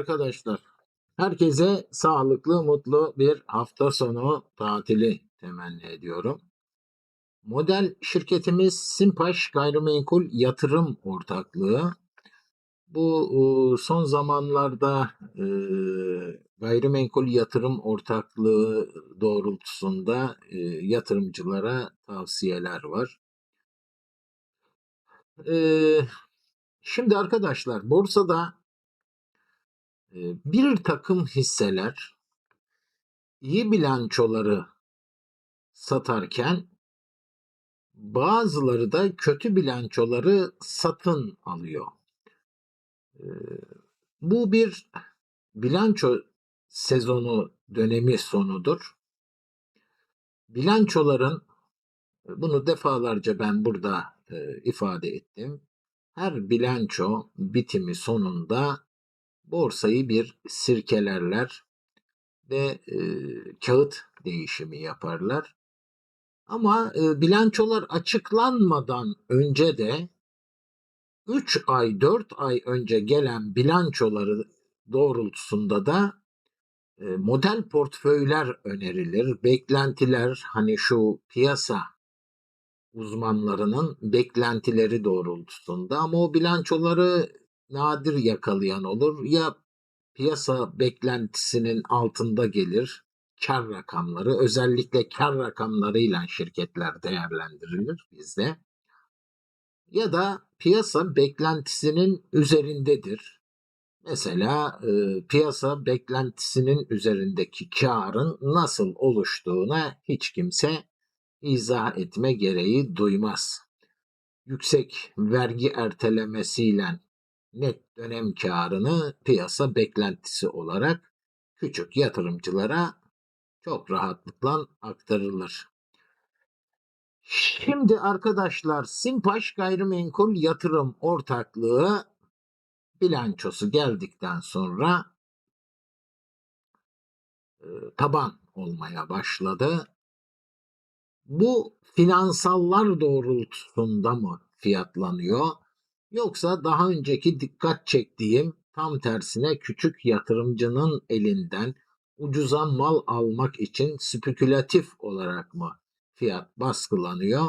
Arkadaşlar. Herkese sağlıklı, mutlu bir hafta sonu tatili temenni ediyorum. Model şirketimiz Simpaş Gayrimenkul Yatırım Ortaklığı. Bu e, son zamanlarda e, gayrimenkul yatırım ortaklığı doğrultusunda e, yatırımcılara tavsiyeler var. Şimdi arkadaşlar borsada bir takım hisseler iyi bilançoları satarken bazıları da kötü bilançoları satın alıyor. Eee, bu bir bilanço sezonu dönemi sonudur. Bilançoların bunu defalarca ben burada e, ifade ettim. Her bilanço bitimi sonunda borsayı bir sirkelerler ve e, kağıt değişimi yaparlar. Ama e, bilançolar açıklanmadan önce de 3 ay 4 ay önce gelen bilançoları doğrultusunda da e, model portföyler önerilir. Beklentiler hani şu piyasa uzmanlarının beklentileri doğrultusunda ama o bilançoları nadir yakalayan olur. Ya piyasa beklentisinin altında gelir kar rakamları. Özellikle kar rakamlarıyla şirketler değerlendirilir bizde. Ya da piyasa beklentisinin üzerindedir. Mesela e, piyasa beklentisinin üzerindeki karın nasıl oluştuğuna hiç kimse izah etme gereği duymaz. Yüksek vergi ertelemesiyle net dönem karını piyasa beklentisi olarak küçük yatırımcılara çok rahatlıkla aktarılır. Şimdi arkadaşlar Simpaş Gayrimenkul Yatırım Ortaklığı bilançosu geldikten sonra e, taban olmaya başladı. Bu finansallar doğrultusunda mı fiyatlanıyor? Yoksa daha önceki dikkat çektiğim tam tersine küçük yatırımcının elinden ucuza mal almak için spekülatif olarak mı fiyat baskılanıyor?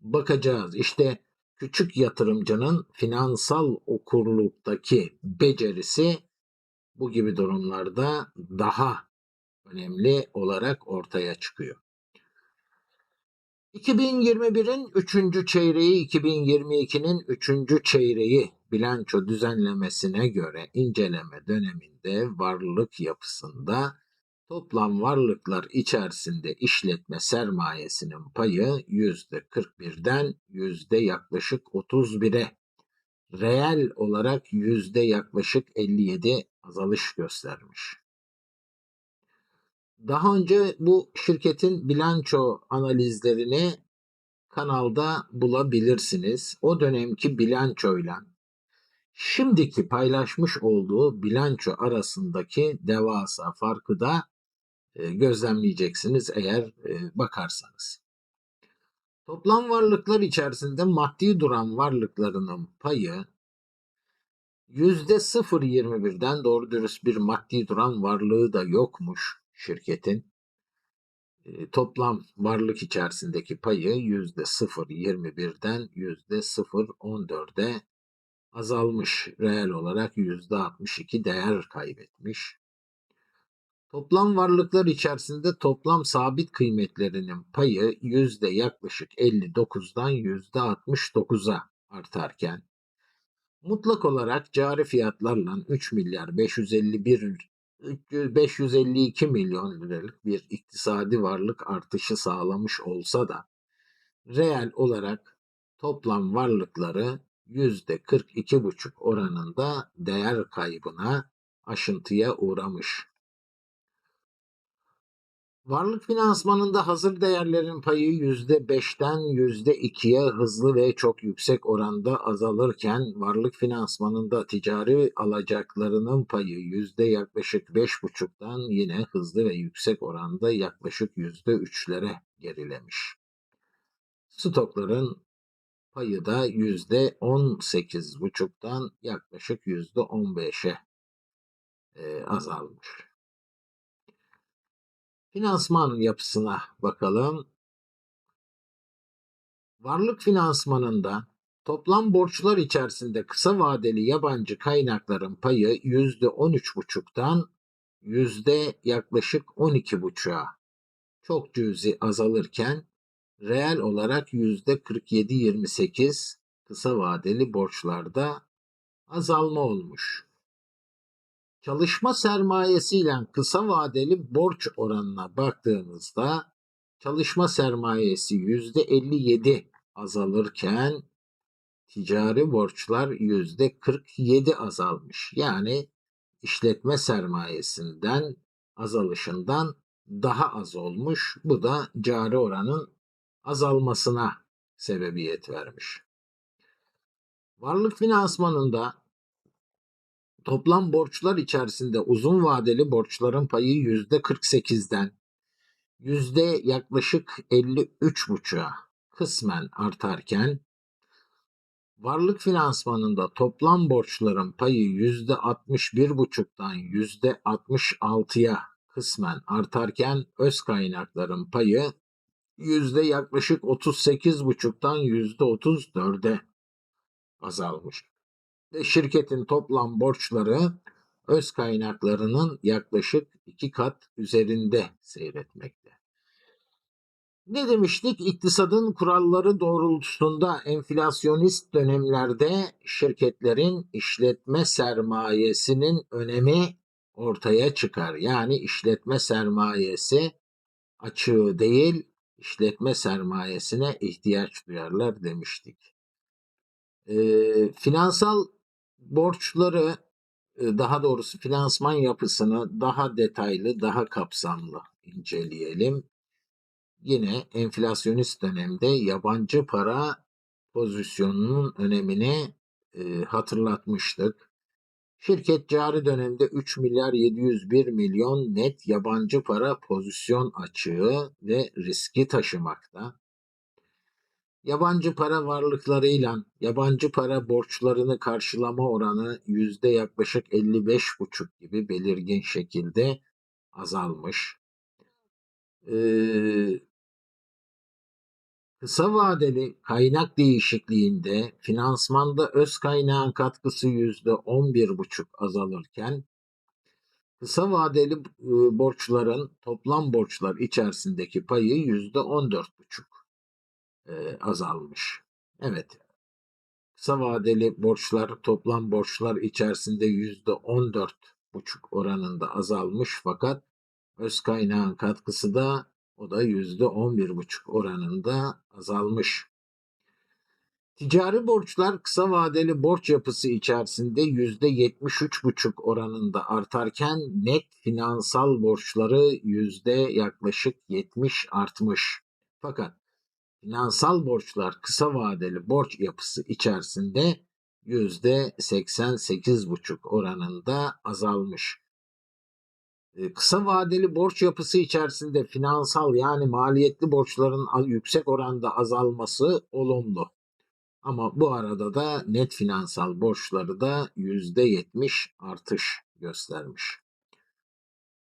Bakacağız. İşte küçük yatırımcının finansal okurluktaki becerisi bu gibi durumlarda daha önemli olarak ortaya çıkıyor. 2021'in 3. çeyreği 2022'nin 3. çeyreği bilanço düzenlemesine göre inceleme döneminde varlık yapısında toplam varlıklar içerisinde işletme sermayesinin payı %41'den yüzde yaklaşık 31'e, reel olarak yüzde yaklaşık 57 azalış göstermiş. Daha önce bu şirketin bilanço analizlerini kanalda bulabilirsiniz. O dönemki bilançoyla şimdiki paylaşmış olduğu bilanço arasındaki devasa farkı da e, gözlemleyeceksiniz eğer e, bakarsanız. Toplam varlıklar içerisinde maddi duran varlıklarının payı %0.21'den doğru dürüst bir maddi duran varlığı da yokmuş şirketin toplam varlık içerisindeki payı yüzde 0.21'den yüzde 0.14'e azalmış. Reel olarak yüzde 62 değer kaybetmiş. Toplam varlıklar içerisinde toplam sabit kıymetlerinin payı yüzde yaklaşık 59'dan yüzde 69'a artarken mutlak olarak cari fiyatlarla 3 milyar 551 552 milyon liralık bir iktisadi varlık artışı sağlamış olsa da reel olarak toplam varlıkları %42,5 oranında değer kaybına, aşıntıya uğramış. Varlık finansmanında hazır değerlerin payı %5'ten %2'ye hızlı ve çok yüksek oranda azalırken varlık finansmanında ticari alacaklarının payı yüzde yaklaşık 5,5'tan yine hızlı ve yüksek oranda yaklaşık %3'lere gerilemiş. Stokların payı da %18,5'tan yaklaşık %15'e e, azalmış. Finansman yapısına bakalım. Varlık finansmanında toplam borçlar içerisinde kısa vadeli yabancı kaynakların payı yüzde 13,5'tan yüzde yaklaşık 12,5'a çok cüzi azalırken reel olarak yüzde 47-28 kısa vadeli borçlarda azalma olmuş. Çalışma sermayesiyle kısa vadeli borç oranına baktığımızda çalışma sermayesi yüzde 57 azalırken ticari borçlar yüzde 47 azalmış. Yani işletme sermayesinden azalışından daha az olmuş. Bu da cari oranın azalmasına sebebiyet vermiş. Varlık finansmanında toplam borçlar içerisinde uzun vadeli borçların payı yüzde 48'den yüzde yaklaşık 53,5'a kısmen artarken varlık finansmanında toplam borçların payı yüzde 61,5'tan yüzde 66'ya kısmen artarken öz kaynakların payı yüzde yaklaşık 38,5'tan yüzde 34'e azalmış. Şirketin toplam borçları öz kaynaklarının yaklaşık iki kat üzerinde seyretmekte. Ne demiştik? İktisadın kuralları doğrultusunda enflasyonist dönemlerde şirketlerin işletme sermayesinin önemi ortaya çıkar. Yani işletme sermayesi açığı değil, işletme sermayesine ihtiyaç duyarlar demiştik. Ee, finansal borçları daha doğrusu finansman yapısını daha detaylı, daha kapsamlı inceleyelim. Yine enflasyonist dönemde yabancı para pozisyonunun önemini e, hatırlatmıştık. Şirket cari dönemde 3 milyar 701 milyon net yabancı para pozisyon açığı ve riski taşımakta. Yabancı para varlıklarıyla yabancı para borçlarını karşılama oranı yüzde yaklaşık 55,5 gibi belirgin şekilde azalmış. Ee, kısa vadeli kaynak değişikliğinde finansmanda öz kaynağın katkısı yüzde 11,5 azalırken kısa vadeli e, borçların toplam borçlar içerisindeki payı yüzde 14,5 e, azalmış. Evet, kısa vadeli borçlar toplam borçlar içerisinde yüzde 14,5 oranında azalmış fakat öz kaynağın katkısı da o da yüzde 11,5 oranında azalmış. Ticari borçlar kısa vadeli borç yapısı içerisinde yüzde 73,5 oranında artarken net finansal borçları yüzde yaklaşık 70 artmış. Fakat finansal borçlar kısa vadeli borç yapısı içerisinde yüzde 88,5 oranında azalmış. Kısa vadeli borç yapısı içerisinde finansal yani maliyetli borçların yüksek oranda azalması olumlu. Ama bu arada da net finansal borçları da %70 artış göstermiş.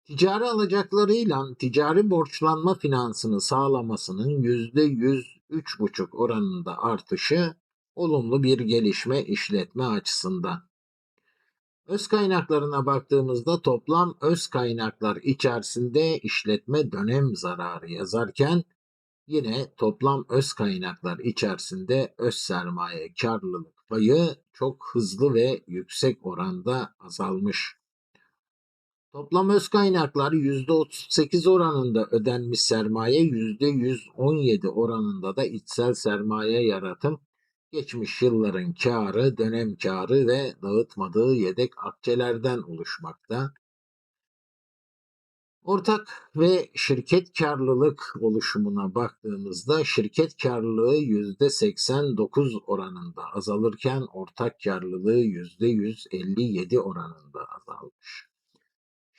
Ticari alacaklarıyla ticari borçlanma finansını sağlamasının %103,5 oranında artışı olumlu bir gelişme işletme açısından. Öz kaynaklarına baktığımızda toplam öz kaynaklar içerisinde işletme dönem zararı yazarken yine toplam öz kaynaklar içerisinde öz sermaye karlılık payı çok hızlı ve yüksek oranda azalmış. Toplam öz kaynaklar %38 oranında ödenmiş sermaye, %117 oranında da içsel sermaye yaratım geçmiş yılların karı, dönem karı ve dağıtmadığı yedek akçelerden oluşmakta. Ortak ve şirket karlılık oluşumuna baktığımızda şirket karlılığı %89 oranında azalırken ortak karlılığı %157 oranında azalmış.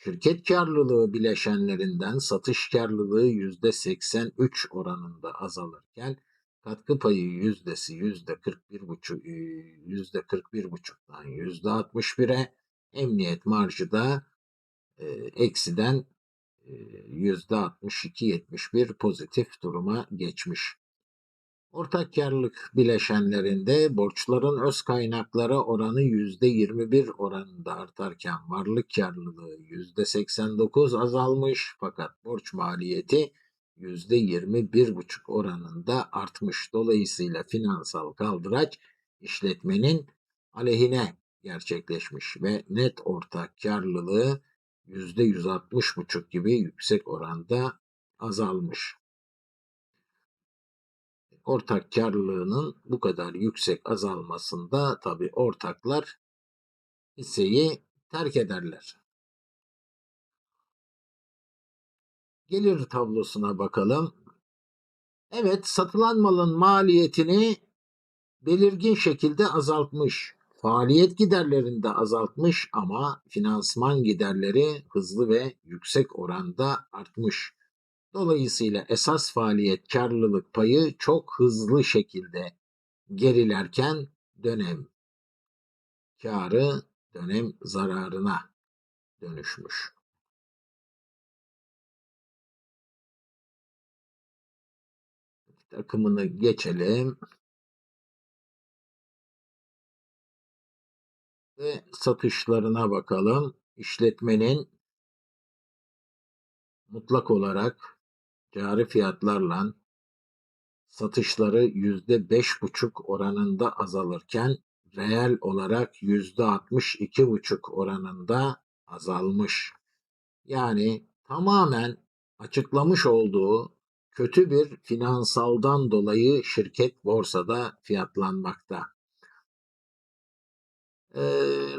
Şirket karlılığı bileşenlerinden satış karlılığı %83 oranında azalırken katkı payı yüzdesi yüzde 41 buçuk yüzde 41 buçuktan yüzde 61'e emniyet marjı da e, eksiden e, %62-71 pozitif duruma geçmiş. Ortak karlılık bileşenlerinde borçların öz kaynaklara oranı %21 oranında artarken varlık karlılığı %89 azalmış fakat borç maliyeti %21,5 oranında artmış. Dolayısıyla finansal kaldıraç işletmenin aleyhine gerçekleşmiş ve net ortak karlılığı %160,5 gibi yüksek oranda azalmış. Ortak karlılığının bu kadar yüksek azalmasında tabi ortaklar hisseyi terk ederler. Gelir tablosuna bakalım. Evet, satılan malın maliyetini belirgin şekilde azaltmış. Faaliyet giderlerini de azaltmış ama finansman giderleri hızlı ve yüksek oranda artmış. Dolayısıyla esas faaliyet karlılık payı çok hızlı şekilde gerilerken dönem karı dönem zararına dönüşmüş. Takımını geçelim. Ve satışlarına bakalım. İşletmenin mutlak olarak cari fiyatlarla satışları yüzde beş buçuk oranında azalırken reel olarak yüzde altmış iki buçuk oranında azalmış. Yani tamamen açıklamış olduğu kötü bir finansaldan dolayı şirket borsada fiyatlanmakta. E,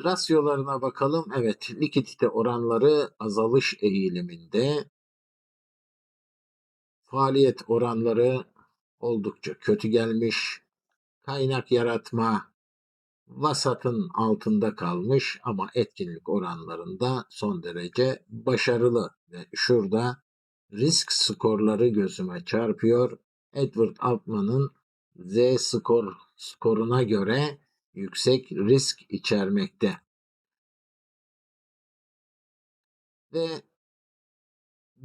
rasyolarına bakalım. Evet, likidite oranları azalış eğiliminde. Faaliyet oranları oldukça kötü gelmiş. Kaynak yaratma vasatın altında kalmış ama etkinlik oranlarında son derece başarılı. Ve şurada risk skorları gözüme çarpıyor. Edward Altman'ın Z skor skoruna göre yüksek risk içermekte. Ve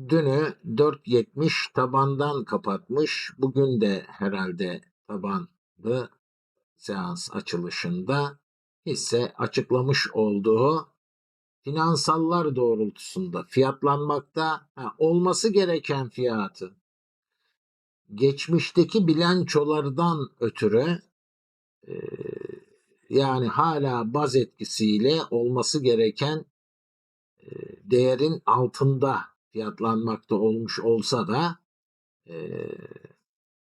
dünü 4.70 tabandan kapatmış. Bugün de herhalde tabandı seans açılışında hisse açıklamış olduğu finansallar doğrultusunda fiyatlanmakta ha, olması gereken fiyatı geçmişteki bilançolardan ötürü e, yani hala baz etkisiyle olması gereken e, değerin altında fiyatlanmakta olmuş olsa da e,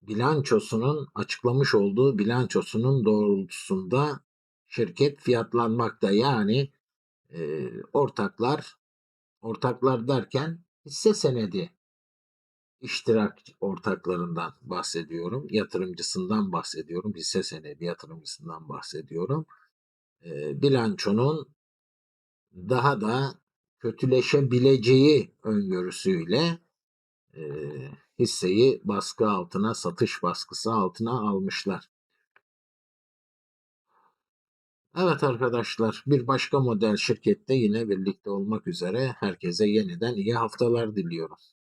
bilançosunun açıklamış olduğu bilançosunun doğrultusunda şirket fiyatlanmakta. Yani e, ortaklar ortaklar derken hisse senedi iştirak ortaklarından bahsediyorum. Yatırımcısından bahsediyorum. Hisse senedi yatırımcısından bahsediyorum. E, bilançonun daha da kötüleşebileceği öngörüsüyle e, hisseyi baskı altına, satış baskısı altına almışlar. Evet arkadaşlar, bir başka model şirkette yine birlikte olmak üzere herkese yeniden iyi haftalar diliyorum.